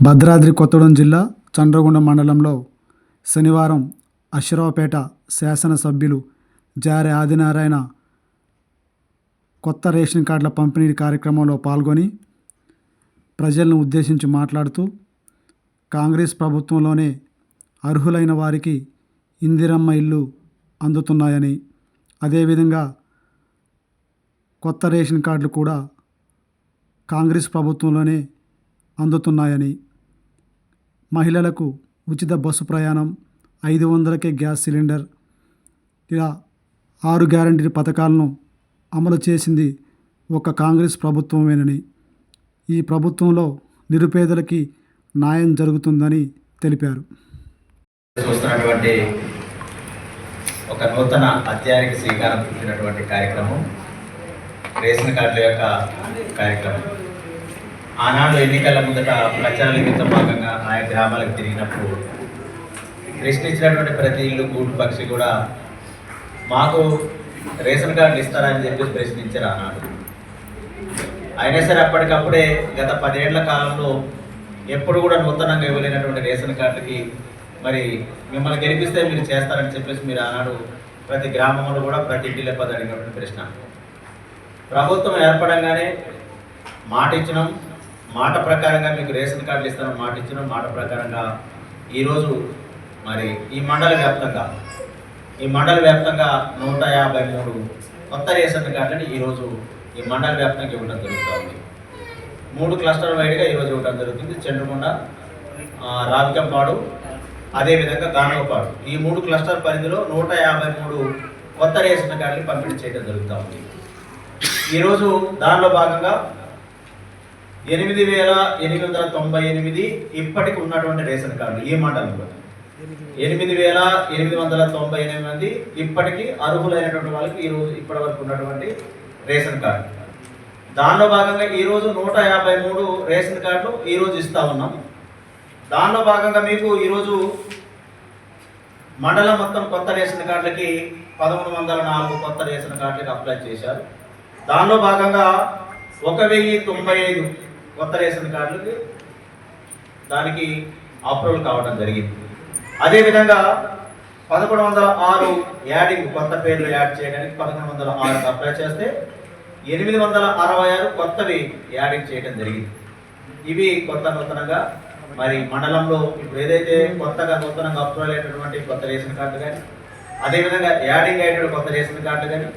భద్రాద్రి కొత్తగూడెం జిల్లా చండ్రగుండ మండలంలో శనివారం అశ్వరావుపేట శాసనసభ్యులు జారె ఆదినారాయణ కొత్త రేషన్ కార్డుల పంపిణీ కార్యక్రమంలో పాల్గొని ప్రజలను ఉద్దేశించి మాట్లాడుతూ కాంగ్రెస్ ప్రభుత్వంలోనే అర్హులైన వారికి ఇందిరమ్మ ఇల్లు అందుతున్నాయని అదేవిధంగా కొత్త రేషన్ కార్డులు కూడా కాంగ్రెస్ ప్రభుత్వంలోనే అందుతున్నాయని. మహిళలకు ఉచిత బస్సు ప్రయాణం ఐదు వందలకే గ్యాస్ సిలిండర్ ఇలా ఆరు గ్యారంటీ పథకాలను అమలు చేసింది ఒక కాంగ్రెస్ ప్రభుత్వమేనని. ఈ ప్రభుత్వంలో నిరుపేదలకి న్యాయం జరుగుతుందని తెలిపారు. చూస్తున్నటువంటి ఒక నూతన అధ్యాయానికి శ్రీకారం చుట్టినటువంటి కార్యక్రమం రేషన్ కార్డుల యొక్క కార్యక్రమం. ఆనాడు ఎన్నికల ముందట ప్రచార నిమిత్తం భాగంగా ఆయా గ్రామాలకు తిరిగినప్పుడు ప్రశ్నించినటువంటి ప్రతి ఇల్లు గూడు పక్షి కూడా మాకు రేషన్ కార్డులు ఇస్తారని చెప్పి ప్రశ్నించారు ఆనాడు. అయినా సరే అప్పటికప్పుడే గత పదేళ్ళ కాలంలో ఎప్పుడు కూడా నూతనంగా ఇవ్వలేనటువంటి రేషన్ కార్డుకి మరి మిమ్మల్ని గెలిపిస్తే మీరు చేస్తారని చెప్పేసి మీరు ఆనాడు ప్రతి గ్రామంలో కూడా ప్రతి ఇంటి లేకపోతే అడిగినటువంటి ప్రశ్న. ప్రభుత్వం ఏర్పడంగానే మాట ఇచ్చినాం మాట ప్రకారంగా మీకు రేషన్ కార్డులు ఇస్తామని మాట ఇచ్చిన మాట ప్రకారంగా ఈరోజు మరి ఈ మండల వ్యాప్తంగా ఈ మండల వ్యాప్తంగా నూట యాభై మూడు కొత్త రేషన్ కార్డులని ఈరోజు ఈ మండల వ్యాప్తంగా ఇవ్వడం జరుగుతూ ఉంది. మూడు క్లస్టర్ వైడ్గా ఈరోజు ఇవ్వడం జరుగుతుంది. చంద్రకొండ ఆ, రావికంపాడు అదేవిధంగా గానవపాడు ఈ మూడు క్లస్టర్ పరిధిలో నూట యాభై మూడు కొత్త రేషన్ కార్డులు పంపిణీ చేయడం జరుగుతూ ఉంది. ఈరోజు దానిలో భాగంగా ఎనిమిది వేల ఎనిమిది వందల తొంభై ఎనిమిది ఇప్పటికి ఉన్నటువంటి రేషన్ కార్డు ఏ మాట మండలంలో ఎనిమిది వేల ఎనిమిది వందల తొంభై ఎనిమిది మంది ఇప్పటికీ అర్హులైనటువంటి వాళ్ళకి ఈరోజు ఇప్పటి వరకు ఉన్నటువంటి రేషన్ కార్డు. దానిలో భాగంగా ఈరోజు నూట యాభై మూడు రేషన్ కార్డులు ఈరోజు ఇస్తా ఉన్నాం. దానిలో భాగంగా మీకు ఈరోజు మండలం మొత్తం కొత్త రేషన్ కార్డులకి పదమూడు వందల నాలుగు కొత్త రేషన్ కార్డులకి అప్లై చేశారు. దానిలో భాగంగా ఒక వెయ్యి తొంభై ఐదు కొత్త రేషన్ కార్డులకి దానికి అప్రూవల్ కావడం జరిగింది. అదేవిధంగా పదకొండు వందల ఆరు యాడింగ్ కొత్త పేర్లు యాడ్ చేయడానికి పదకొండు వందల ఆరు అప్లై చేస్తే ఎనిమిది వందల అరవై ఆరు కొత్తవి యాడింగ్ చేయడం జరిగింది. ఇవి కొత్త నూతనంగా మరి మండలంలో ఇప్పుడు ఏదైతే కొత్తగా నూతనంగా అప్రూవల్ అయినటువంటి కొత్త రేషన్ కార్డు కానీ అదేవిధంగా యాడింగ్ అయినటువంటి కొత్త రేషన్ కార్డు కానీ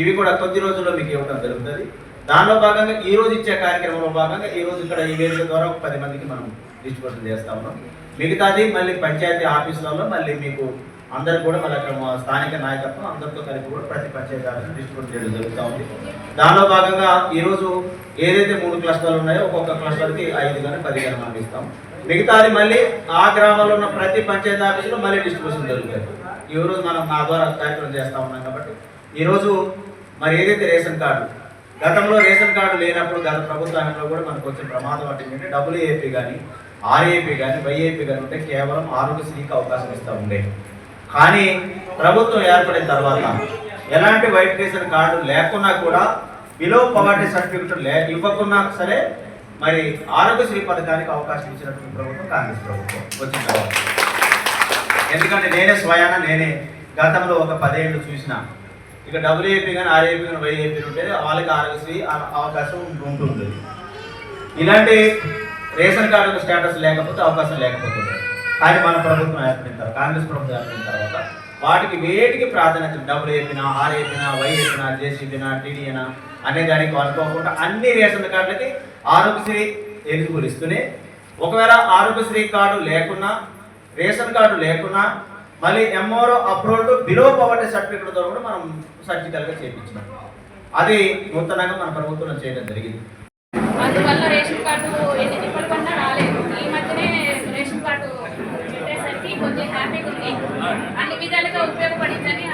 ఇవి కూడా కొద్ది రోజుల్లో మీకు ఇవ్వడం జరుగుతుంది. దానిలో భాగంగా ఈ రోజు ఇచ్చే కార్యక్రమంలో భాగంగా ఈ రోజు ఇక్కడ ఈ వేదిక ద్వారా ఒక పది మందికి మనం డిస్ట్రిబ్యూషన్ చేస్తా ఉన్నాం. మిగతాది మళ్ళీ పంచాయతీ ఆఫీసులలో మళ్ళీ మీకు అందరు కూడా మళ్ళీ అక్కడ మా స్థానిక నాయకత్వం అందరితో కలిపి కూడా ప్రతి పంచాయతీ ఆఫీస్ డిస్ట్రిబ్యూట్ చేయడం జరుగుతూ ఉంది. దానిలో భాగంగా ఈరోజు ఏదైతే మూడు క్లస్టర్లు ఉన్నాయో ఒక్కొక్క క్లస్టర్కి ఐదు కానీ పది కానీ మనం ఇస్తాం. మిగతాది మళ్ళీ ఆ గ్రామంలో ఉన్న ప్రతి పంచాయతీ ఆఫీసులో మళ్ళీ డిస్ట్రిబ్యూషన్ జరుగుతుంది. ఈ రోజు మనం నా ద్వారా కార్యక్రమం చేస్తా ఉన్నాం కాబట్టి ఈరోజు మరి ఏదైతే రేషన్ కార్డు గతంలో రేషన్ కార్డు లేనప్పుడు గత ప్రభుత్వంలో కూడా మనకు వచ్చిన ప్రమాదం అంటే ఏంటంటే డబ్ల్యూఏపీ కానీ ఆర్ఏపీ కానీ వైఏపీ కానీ ఉంటే కేవలం ఆరోగ్యశ్రీకి అవకాశం ఇస్తూ ఉండే. కానీ ప్రభుత్వం ఏర్పడిన తర్వాత ఎలాంటి వైట్ రేషన్ కార్డు లేకున్నా కూడా బిలో పవర్టీ సర్టిఫికెట్ లే ఇవ్వకున్నా సరే మరి ఆరోగ్యశ్రీ పథకానికి అవకాశం ఇచ్చినటువంటి ప్రభుత్వం కాంగ్రెస్ ప్రభుత్వం వచ్చిన తర్వాత. ఎందుకంటే నేనే స్వయాన నేనే గతంలో ఒక పదేళ్ళు చూసిన ఇక డబ్ల్యూఏపీ కానీ ఆర్ఏపీ కానీ వైఏపీ ఉంటే వాళ్ళకి ఆరోగ్యశ్రీ అవకాశం ఉంటుంది. ఇలాంటి రేషన్ కార్డు స్టేటస్ లేకపోతే అవకాశం లేకపోతుంది. కానీ మన ప్రభుత్వం ఏర్పడిన తర్వాత కాంగ్రెస్ ప్రభుత్వం ఏర్పడిన తర్వాత వాటికి వేటికి ప్రాధాన్యత డబుల్ ఏపీనా ఆర్ చెప్పినా వై జేసీబీనా టీడీఏనా అనే దానికి అనుకోకుండా అన్ని రేషన్ కార్డులకి ఆరోగ్యశ్రీ ఎలిజిబుల్ ఇస్తూనే ఒకవేళ ఆరోగ్యశ్రీ కార్డు లేకున్నా రేషన్ కార్డు లేకున్నా మళ్ళీ MRO approved below poverty certificate ద్వారా కూడా మనం సర్జికల్గా చేయించాం అది నూతనంగా మన ప్రభుత్వం చేయడం జరిగింది. అందువల్ల రేషన్ కార్డు రాలేదు. ఈ మధ్యనే రేషన్ కార్డు ఉపయోగపడిందని